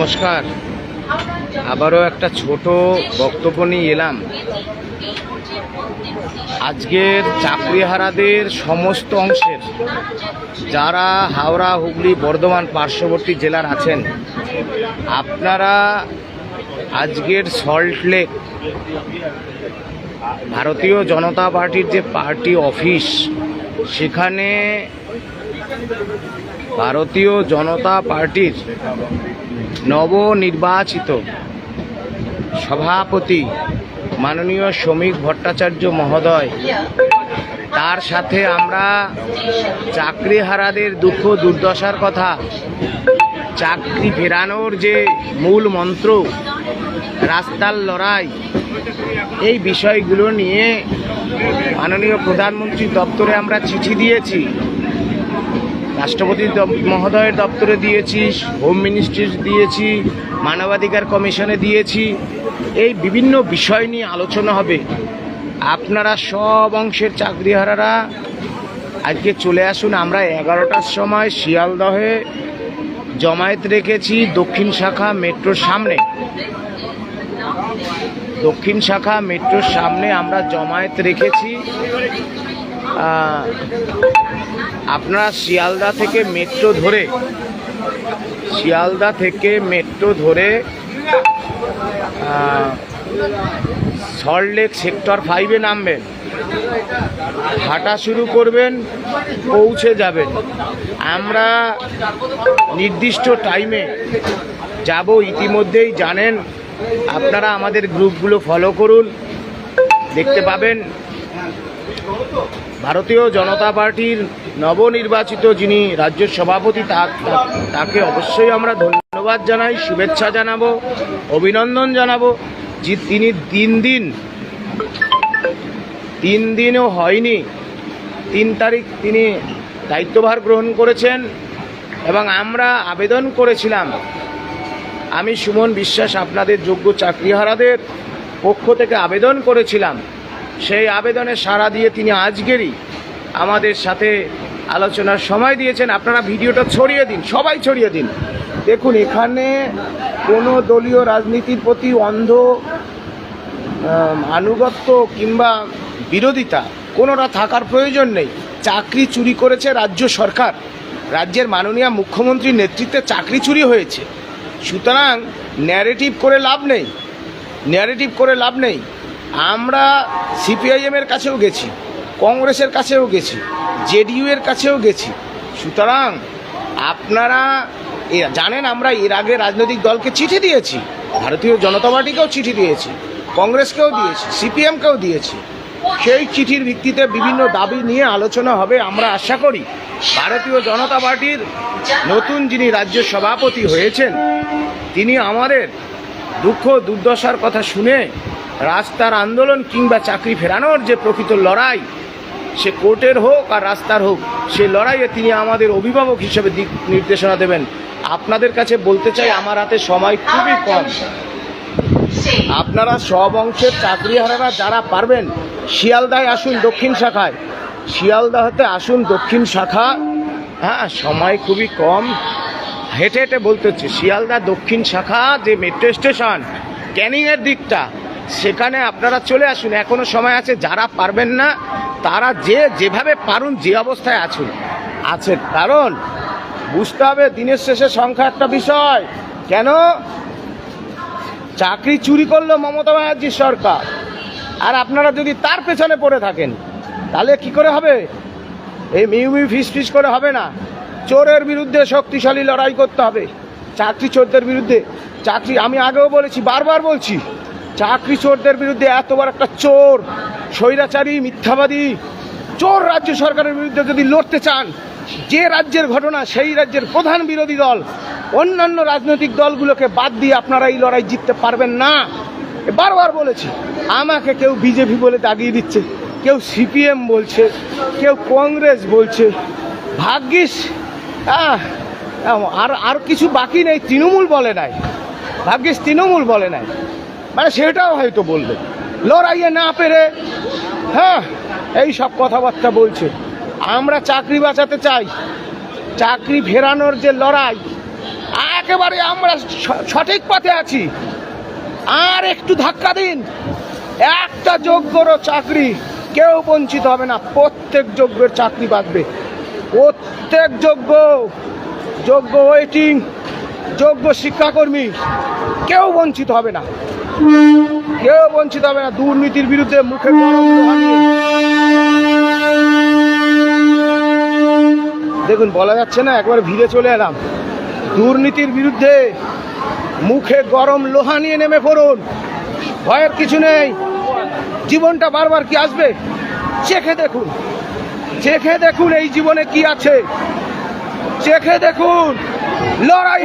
নমস্কার। আবারও একটা ছোট বক্তব্য নিয়ে এলাম। আজকের চাকরিহারাদের সমস্ত অংশের যারা হাওড়া, হুগলি, বর্ধমান পার্শ্ববর্তী জেলার আছেন, আপনারা আজকের সল্টলেক ভারতীয় জনতা পার্টির যে পার্টি অফিস, সেখানে ভারতীয় জনতা পার্টির নবনির্বাচিত সভাপতি মাননীয় শ্রমিক ভট্টাচার্য মহোদয়। তার সাথে আমরা চাকরিহারাদের দুঃখ দুর্দশার কথা, চাকরি ফেরানোর যে মূল মন্ত্র, রাস্তার লড়াই, এই বিষয়গুলো নিয়ে মাননীয় প্রধানমন্ত্রী দপ্তরে আমরা চিঠি দিয়েছি। রাষ্ট্রপতি মহোদয়ের দপ্তরে দিয়েছি হোম মিনিস্ট্রি দিয়েছি, মানবাধিকার কমিশনে দিয়েছি। এই বিভিন্ন বিষয় নিয়ে আলোচনা হবে। আপনারা সব অংশের চাকরিহারারা আজকে চলে আসুন। আমরা এগারোটার সময় শিয়ালদহে জমায়েত রেখেছি দক্ষিণ শাখা মেট্রোর সামনে। দক্ষিণ শাখা মেট্রোর সামনে আমরা জমায়েত রেখেছি। আপনারা শিয়ালদা থেকে মেট্রো ধরে, শিয়ালদা থেকে মেট্রো ধরে সল্টলেক সেক্টর ফাইভে নামবেন। হাঁটা শুরু করবেন, পৌঁছে যাবেন। আমরা নির্দিষ্ট টাইমে যাব, ইতিমধ্যেই জানেন, আপনারা আমাদের গ্রুপগুলো ফলো করুন। দেখতে পাবেন ভারতীয় জনতা পার্টির নবনির্বাচিত যিনি রাজ্য সভাপতি তাকে অবশ্যই আমরা ধন্যবাদ জানাই, শুভেচ্ছা জানাব, অভিনন্দন জানাব। যে তিনি দিন দিন, তিন দিনও হয়নি। তিন তারিখ তিনি দায়িত্বভার গ্রহণ করেছেন এবং আমরা আবেদন করেছিলাম। আমি সুমন বিশ্বাস, আপনাদের যোগ্য চাকরিহারাদের পক্ষ থেকে আবেদন করেছিলাম। সেই আবেদনে সাড়া দিয়ে তিনি আজকেরই আমাদের সাথে আলোচনার সময় দিয়েছেন। আপনারা ভিডিওটা ছড়িয়ে দিন, সবাই ছড়িয়ে দিন। দেখুন, এখানে কোনো দলীয় রাজনীতির প্রতি অন্ধ আনুগত্য কিংবা বিরোধিতা কোনোটা থাকার প্রয়োজন নেই। চাকরি চুরি করেছে রাজ্য সরকার। রাজ্যের মাননীয় মুখ্যমন্ত্রীর নেতৃত্বে চাকরি চুরি হয়েছে। সুতরাং ন্যারেটিভ করে লাভ নেই। ন্যারেটিভ করে লাভ নেই। আমরা সিপিআইএমের কাছেও গেছি, কংগ্রেসের কাছেও গেছি জেডিইউ এর কাছেও গেছি। সুতরাং আপনারা জানেন আমরা এর আগে রাজনৈতিক দলকে চিঠি দিয়েছি, ভারতীয় জনতা পার্টিকেও চিঠি দিয়েছি, কংগ্রেসকেও দিয়েছি সিপিএমকেও দিয়েছি। সেই চিঠির ভিত্তিতে বিভিন্ন দাবি নিয়ে আলোচনা হবে আমরা আশা করি। ভারতীয় জনতা পার্টির নতুন যিনি রাজ্য সভাপতি হয়েছেন, তিনি আমাদের দুঃখ দুর্দশার কথা শুনে রাস্তার আন্দোলন কিংবা চাকরি ফেরানোর যে প্রকৃত লড়াই সে কোর্টের হোক আর রাস্তার হোক সে লড়াইয়ে তিনি আমাদের অভিভাবক হিসেবে দিক নির্দেশনা দেবেন। আপনাদের কাছে বলতে চাই আমার হাতে সময় খুবই কম। আপনারা সব অংশের চাকরিহারারা যারা পারবেন শিয়ালদায় আসুন দক্ষিণ শাখায়। শিয়ালদাহতে আসুন দক্ষিণ শাখা। হ্যাঁ সময় খুবই কম। হেঁটে হেঁটে বলতে হচ্ছে শিয়ালদা দক্ষিণ শাখা যে মেট্রো স্টেশন ক্যানিংয়ের দিকটা সেখানে আপনারা চলে আসুন, এখনও সময় আছে, যারা পারবেন না, তারা যে যেভাবে পারুন, যে অবস্থায় আছুন। আছে কারণ, বুঝতে হবে, দিনের শেষে সংখ্যা একটা বিষয়। কেন? চাকরি চুরি করল মমতা ব্যানার্জির সরকার। আর আপনারা যদি তার পেছনে পড়ে থাকেন, তাহলে কি করে হবে? এই মিউ মিউ ফিস ফিস করে হবে না। চোরের বিরুদ্ধে শক্তিশালী লড়াই করতে হবে। চাকরি চোরদের বিরুদ্ধে। চাকরি, আমি আগেও বলেছি, বারবার বলছি চাকরি চোরদের বিরুদ্ধে এতবার একটা চোর, স্বৈরাচারী, মিথ্যাবাদী, চোর রাজ্য সরকারের বিরুদ্ধে যদি লড়তে চান, যে রাজ্যের ঘটনা সেই রাজ্যের প্রধান বিরোধী দল, অন্যান্য রাজনৈতিক দলগুলোকে বাদ দিয়ে আপনারা এই লড়াই জিততে পারবেন না। বারবার বলেছি, আমাকে কেউ বিজেপি বলে দাগিয়ে দিচ্ছে, কেউ সিপিএম বলছে, কেউ কংগ্রেস বলছে। ভাগ্যিস আর আর কিছু বাকি নেই, তৃণমূল বলে নাই। ভাগ্যিস, তৃণমূল বলে নাই। মানে সেটাও হয়তো বলবে। লড়াইয়ে না পেরে হ্যাঁ এই সব কথাবার্তা বলছে। আমরা চাকরি বাঁচাতে চাই। চাকরি ফেরানোর যে লড়াই, একেবারে আমরা সঠিক পথে আছি। আর একটু ধাক্কা দিন। একটা যোগ্যরও চাকরি কেউ বঞ্চিত হবে না। প্রত্যেক যোগ্যের চাকরি বাঁচবে। প্রত্যেক যোগ্য যোগ্য ওয়েটিং যোগ্য শিক্ষাকর্মী কেউ বঞ্চিত হবে না। কেউ বঞ্চিত হবে না, দুর্নীতির বিরুদ্ধে মুখে দেখুন, বলা যাচ্ছে না, একবার ভিড়ে চলে এলাম। দুর্নীতির বিরুদ্ধে মুখে গরম লোহা নিয়ে নেমে পড়ুন। ভয়ের কিছু নেই। জীবনটা বারবার কি আসবে? চেখে দেখুন। চেখে দেখুন এই জীবনে কি আছে। চেখে দেখুন। লড়াই।